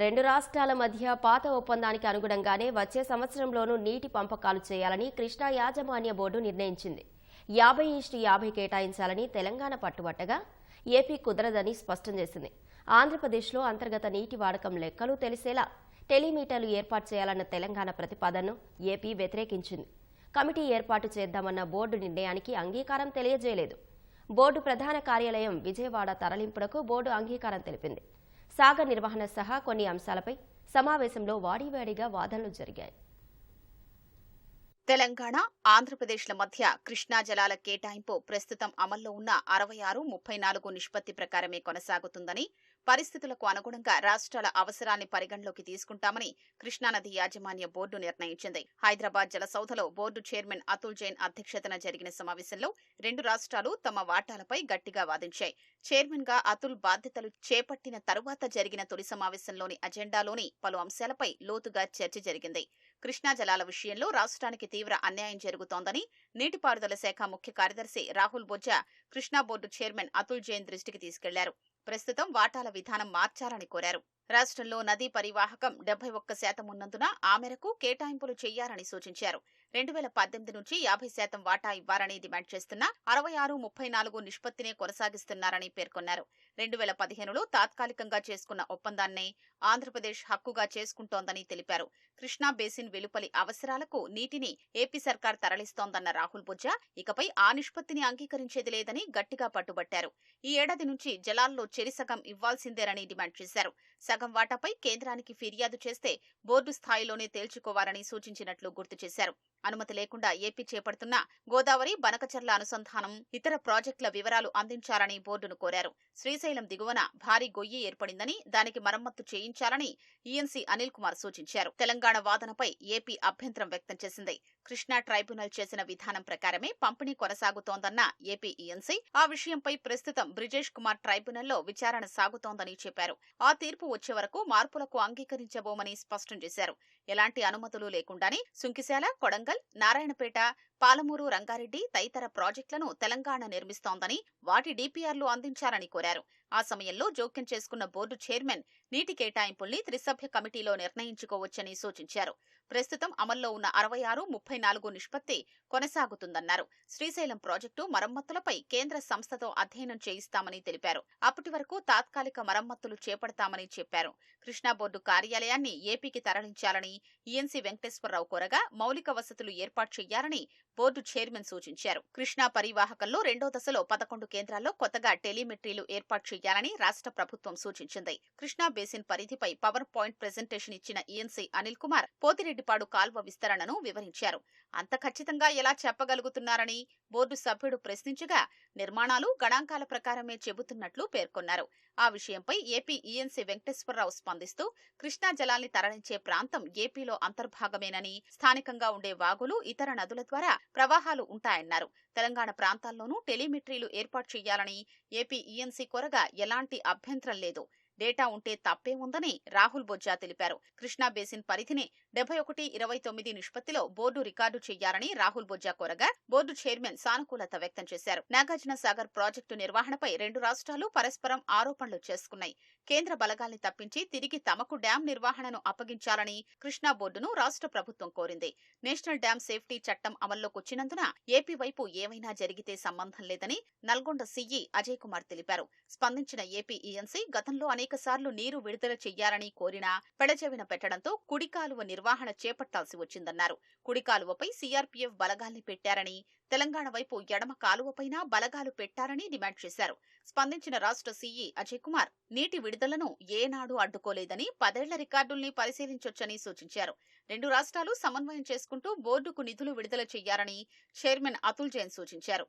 రెండు రాష్ట్రాల మధ్య పాత ఒప్పందానికి అనుగుణంగానే వచ్చే సంవత్సరంలోనూ నీటి పంపకాలు చేయాలని కృష్ణా యాజమాన్య బోర్డు నిర్ణయించింది. యాభై ఈస్టు యాభై కేటాయించాలని తెలంగాణ పట్టుబట్టగా ఏపీ కుదరదని స్పష్టం చేసింది. ఆంధ్రప్రదేశ్లో అంతర్గత నీటి వాడకం లెక్కలు తెలిసేలా టెలిమీటర్లు ఏర్పాటు చేయాలన్న తెలంగాణ ప్రతిపాదనను ఏపీ వ్యతిరేకించింది. కమిటీ ఏర్పాటు చేద్దామన్న బోర్డు నిర్ణయానికి అంగీకారం తెలియజేయలేదు. బోర్డు ప్రధాన కార్యాలయం విజయవాడ తరలింపునకు బోర్డు అంగీకారం తెలిపింది. సాగర్ నిర్వహణ సహా కొన్ని అంశాలపై సమావేశంలో వాడివాడిగా వాదనలు జరిగాయి. తెలంగాణ ఆంధ్రప్రదేశ్ల మధ్య కృష్ణా జలాల కేటాయింపు ప్రస్తుతం అమల్లో ఉన్న అరవై ఆరు ముప్పై నాలుగు నిష్పత్తి ప్రకారమే కొనసాగుతుందని పరిస్థితులకు అనుగుణంగా రాష్ట్రాల అవసరాన్ని పరిగణలోకి తీసుకుంటామని కృష్ణానది యాజమాన్య బోర్డు నిర్ణయించింది. హైదరాబాద్ జలసౌధలో బోర్డు చైర్మన్ అతుల్ జైన్ అధ్యక్షతన జరిగిన సమావేశంలో రెండు రాష్ట్రాలు తమ వాటాలపై గట్టిగా వాదించాయి. చైర్మన్గా అతుల్ బాధ్యతలు చేపట్టిన తరువాత జరిగిన తొలి సమావేశంలోని అజెండాలోని పలు అంశాలపై లోతుగా చర్చ జరిగింది. కృష్ణా జలాల విషయంలో రాష్ట్రానికి తీవ్ర అన్యాయం జరుగుతోందని నీటిపారుదల శాఖ ముఖ్య కార్యదర్శి రాహుల్ బొజ్జా కృష్ణా బోర్డు చైర్మన్ అతుల్ జైన్ దృష్టికి తీసుకెళ్ళారు. ప్రస్తుతం వాటాల విధానం మార్చాలని కోరారు. రాష్ట్రంలో నదీ పరివాహకం డెబ్బై ఒక్క శాతం ఉన్నందున ఆ మేరకు కేటాయింపులు చేయాలని సూచించారు. రెండు వేల పద్దెనిమిది నుంచి యాభై శాతం వాటా ఇవ్వాలని డిమాండ్ చేస్తున్న అరవై ఆరు ముప్పై నాలుగు నిష్పత్తినే కొనసాగిస్తున్నారని పేర్కొన్నారు. రెండు వేల పదిహేనులో తాత్కాలికంగా చేసుకున్న ఒప్పందాన్ని ఆంధ్రప్రదేశ్ హక్కుగా చేసుకుంటోందని తెలిపారు. కృష్ణా బేసిన్ వెలుపలి అవసరాలకు నీటిని ఏపీ సర్కార్ తరలిస్తోందన్న రాహుల్ బుజ్జా ఇకపై ఆ నిష్పత్తిని అంగీకరించేది లేదని గట్టిగా పట్టుబట్టారు. ఈ ఏడాది నుంచి జలాల్లో చెరిసగం ఇవ్వాల్సిందేనని డిమాండ్ చేశారు. సగం వాటాపై కేంద్రానికి ఫిర్యాదు చేస్తే బోర్డు స్థాయిలోనే తేల్చుకోవాలని సూచించినట్లు గుర్తు చేశారు. అనుమతి లేకుండా ఏపీ చేపడుతున్న గోదావరి బనకచర్ల అనుసంధానం ఇతర ప్రాజెక్టుల వివరాలు అందించాలని బోర్డును కోరారు. శ్రీశైలం దిగువన భారీ గొయ్యి ఏర్పడిందని దానికి మరమ్మత్తు చేయించాలని ఈఎన్సీ అనిల్ కుమార్ సూచించారు. తెలంగాణ వాదనపై ఏపీ అభ్యంతరం వ్యక్తం చేసింది. కృష్ణా ట్రైబ్యునల్ చేసిన విధానం ప్రకారమే పంపిణీ కొనసాగుతోందన్న ఏపీ ఈఎన్సీ ఆ విషయంపై ప్రస్తుతం బ్రిజేష్ కుమార్ ట్రైబ్యునల్లో విచారణ సాగుతోందని చెప్పారు. ఆ తీర్పు వచ్చే వరకు మార్పులకు అంగీకరించబోమని స్పష్టం చేశారు. ఎలాంటి అనుమతులు లేకుండానే సుంకిశాల కొడంగల్ నారాయణపేట పాలమూరు రంగారెడ్డి తదితర ప్రాజెక్టులను తెలంగాణ నిర్మిస్తోందని వాటి డీపీఆర్లు అందించాలని కోరారు. ఆ సమయంలో జోక్యం చేసుకున్న బోర్డు చైర్మన్ నీటి కేటాయింపుల్ని త్రిసభ్య కమిటీలో నిర్ణయించుకోవచ్చని సూచించారు. ప్రస్తుతం అమల్లో ఉన్న అరవై ఆరు ముప్పై నాలుగు నిష్పత్తి కొనసాగుతుందన్నారు. శ్రీశైలం ప్రాజెక్టు మరమ్మతులపై కేంద్ర సంస్థతో అధ్యయనం చేయిస్తామని తెలిపారు. అప్పటి వరకు తాత్కాలిక మరమ్మతులు చేపడతామని చెప్పారు. కృష్ణా బోర్డు కార్యాలయాన్ని ఏపీకి తరలించాలని ఈఎన్సీ వెంకటేశ్వరరావు కోరగా మౌలిక వసతులు ఏర్పాటు చేయాలని బోర్డు చైర్మన్ సూచించారు. కృష్ణా పరివాహకంలో రెండో దశలో పదకొండు కేంద్రాల్లో కొత్తగా టెలిమెట్రీలు ఏర్పాటు చేయాలని రాష్ట్ర ప్రభుత్వం సూచించింది. కృష్ణా బేసిన్ పరిధిపై పవర్ పాయింట్ ప్రెజెంటేషన్ ఇచ్చిన ఈఎన్సీ అనిల్ కుమార్ పోతిరెడ్డిపాడు కాల్వ విస్తరణను వివరించారు. అంత ఖచ్చితంగా ఎలా చెప్పగలుగుతున్నారని బోర్డు సభ్యుడు ప్రశ్నించగా నిర్మాణాలు గణాంకాల ప్రకారమే చెబుతున్నట్లు పేర్కొన్నారు. ఆ విషయంపై ఏపీ ఈఎన్సీ వెంకటేశ్వరరావు స్పందిస్తూ కృష్ణా జలాల్ని తరలించే ప్రాంతం ఏపీలో అంతర్భాగమేనని స్థానికంగా ఉండే వాగులు ఇతర నదుల ద్వారా ప్రవాహాలు ఉంటాయన్నారు. తెలంగాణ ప్రాంతాల్లోనూ టెలిమెట్రీలు ఏర్పాటు చేయాలని ఏపీ ఈఎన్సీ కోరగా ఎలాంటి అభ్యంతరం లేదు. డేటా ఉంటే తప్పే ఉందని రాహుల్ బొజ్జా తెలిపారు. కృష్ణా బేసిన్ పరిధిని డెబ్బై ఒకటి ఇరవై తొమ్మిది నిష్పత్తిలో బోర్డు రికార్డు చేయాలని రాహుల్ బొజ్జా కోరగా బోర్డు చైర్మన్ సానుకూలత వ్యక్తం చేశారు. నాగార్జున సాగర్ ప్రాజెక్టు నిర్వహణపై రెండు రాష్ట్రాలు పరస్పరం ఆరోపణలు చేసుకున్నాయి. కేంద్ర బలగాల్ని తప్పించి తిరిగి తమకు డ్యాం నిర్వహణను అప్పగించాలని కృష్ణా బోర్డును రాష్ట్ర ప్రభుత్వం కోరింది. నేషనల్ డ్యాం సేఫ్టీ చట్టం అమల్లోకొచ్చినందున ఏపీ వైపు ఏమైనా జరిగితే సంబంధం లేదని నల్గొండ సీఈ అజయ్ కుమార్ తెలిపారు. స్పందించిన ఏపీ ఈఎన్సీ గతంలో అనేక సార్లు నీరు విడుదల చెయ్యాలని కోరినా పెడచెవిన పెట్టడంతో కుడికాలువ నిర్వహణ చేపట్టాల్సి వచ్చిందన్నారు. కుడికాలువపై సీఆర్పీఎఫ్ బలగాల్ని పెట్టారని తెలంగాణ వైపు ఎడమ కాలువపైన బలగాలు పెట్టారని డిమాండ్ చేశారు. స్పందించిన రాష్ట్ర సీఈ అజయ్ కుమార్ నీటి విడుదలను ఏనాడు అడ్డుకోలేదని పదేళ్ళ రికార్డుల్ని పరిశీలించొచ్చని సూచించారు. రెండు రాష్ట్రాలు సమన్వయం చేసుకుంటూ బోర్డుకు నిధులు విడుదల చేయాలని చైర్మన్ అతుల్ జైన్ సూచించారు.